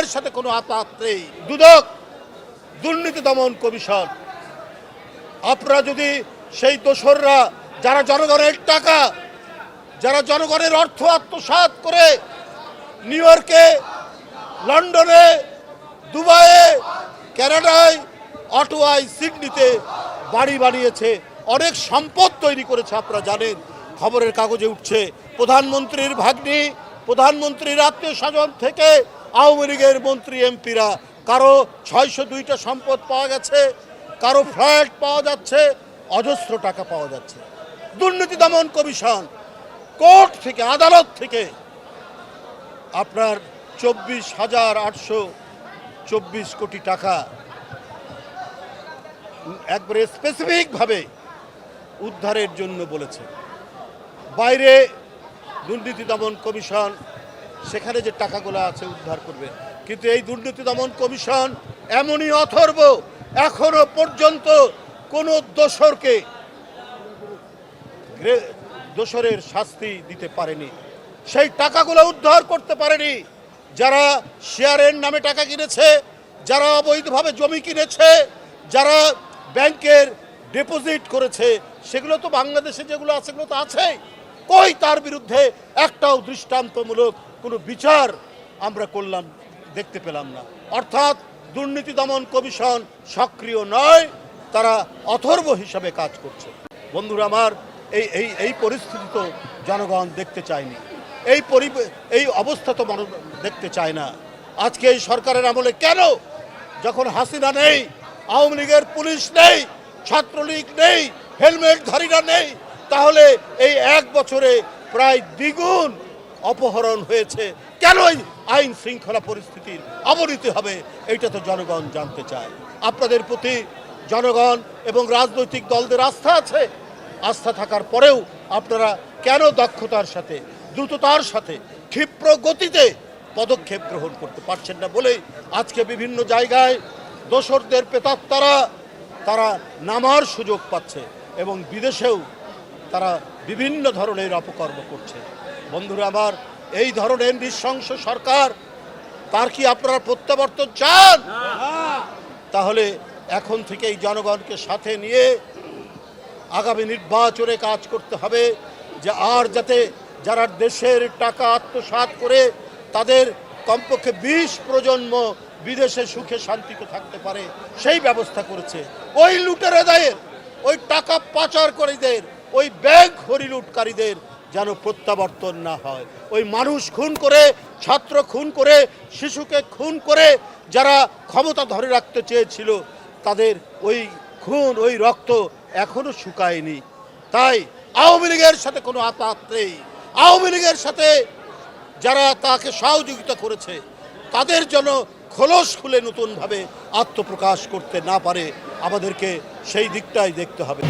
লীগের সাথে কোনো আপাত নেই। দুদক, দুর্নীতি দমন কমিশন। আপনারা যদি সেই দোসররা, যারা জনগণের টাকা, যারা জনগণের অর্থ আত্মসাৎ করে নিউ ইয়র্কে, লন্ডনে, দুবাইয়ে কানাডায় অটোয়ায় সিডনিতে বাড়ি বানিয়েছে, অনেক সম্পদ তৈরি করেছে, আপনারা জানেন। খবরের কাগজে উঠছে, প্রধানমন্ত্রীর ভাগ্নি, প্রধানমন্ত্রীর আত্মীয় স্বজন থেকে আওয়ামী লীগের মন্ত্রী এমপিরা, কারও ছয়শো দুইটা সম্পদ পাওয়া গেছে, কারও ফ্ল্যাট পাওয়া যাচ্ছে, অজস্র টাকা পাওয়া যাচ্ছে। দুর্নীতি দমন কমিশন, কোর্ট থেকে, আদালত থেকে আপনার চব্বিশ হাজার আটশো চব্বিশ কোটি টাকা। একবারে স্পেসিফিকভাবে উদ্ধারের জন্য বলেছে। বাইরে দুর্নীতি দমন কমিশন সেখানে যে টাকাগুলো আছে উদ্ধার করবে। কিন্তু এই দুর্নীতি দমন কমিশন এমনই অথর্ব এখনও পর্যন্ত কোনো দোসরকে দোসরের শাস্তি দিতে পারেনি। সেই টাকাগুলো উদ্ধার করতে পারেনি যারা শেয়ারের নামে টাকা কিনেছে, যারা অবৈধভাবে জমি কিনেছে, যারা ব্যাংকের ডিপোজিট করেছে, সেগুলো তো বাংলাদেশে যেগুলো আছে, সেগুলো তো আছেই। কই তার বিরুদ্ধে? একটাও দৃষ্টান্তমূলক কোনো বিচার আমরা করলাম, দেখতে পেলাম না। অর্থাৎ দুর্নীতি দমন কমিশন সক্রিয় নয়, তারা অথর্ব হিসাবে কাজ করছে। বন্ধুরা আমার, এই এই এই পরিস্থিতি তো জনগণ দেখতে চায়নি। এই পরি এই অবস্থা তো মানুষ দেখতে চায় না। আজকে এই সরকারের আমলে কেন? যখন হাসিনা নেই, আওয়ামী লীগের পুলিশ নেই, ছাত্রলীগ নেই, হেলমেটধারীরা নেই তাহলে এই এক বছরে প্রায় দ্বিগুণ অপহরণ হয়েছে। কেন এই আইন শৃঙ্খলা পরিস্থিতির অবনতি হবে, এইটা তো জনগণ জানতে চায়। আপনাদের প্রতি জনগণ এবং রাজনৈতিক দলদের আস্থা আছে। আস্থা থাকার পরেও আপনারা কেন দক্ষতার সাথে, দ্রুততার সাথে, ক্ষিপ্র গতিতে পদক্ষেপ গ্রহণ করতে পারছেন না বলেই আজকে বিভিন্ন জায়গায় দোসরদের পেতাত্তারা, তারা নামার সুযোগ পাচ্ছে এবং বিদেশেও তারা বিভিন্ন ধরনের অপকর্ম করছে। বন্ধুরা আমার এই ধরনের নৃশংস সরকার তার কি আপনারা প্রত্যাবর্তন চান? তাহলে এখন থেকেই জনগণকে সাথে নিয়ে আগামী নির্বাচনে কাজ করতে হবে যে আর যাতে যারা দেশের টাকা আত্মসাৎ করে তাদের কমপক্ষে বিশ প্রজন্ম বিদেশে সুখে শান্তিতে থাকতে পারে সেই ব্যবস্থা করেছে। ওই লুটেরাদের ওই টাকা পাচার ওই ব্যাংক হরিলুটকারীদের যেন প্রত্যাবর্তন না হয়। ওই মানুষ খুন করে, ছাত্র খুন করে, শিশুকে খুন করে যারা ক্ষমতা ধরে রাখতে চেয়েছিল, তাদের ওই খুন, ওই রক্ত এখনও শুকায়নি। তাই আওয়ামী লীগের সাথে কোনো আপাত নেই। আওয়ামী লীগের সাথে যারা তাকে সহযোগিতা করেছে, তাদের জন্য খোলস খুলে নতুনভাবে আত্মপ্রকাশ করতে না পারে, আমাদেরকে সেই দিকটাই দেখতে হবে।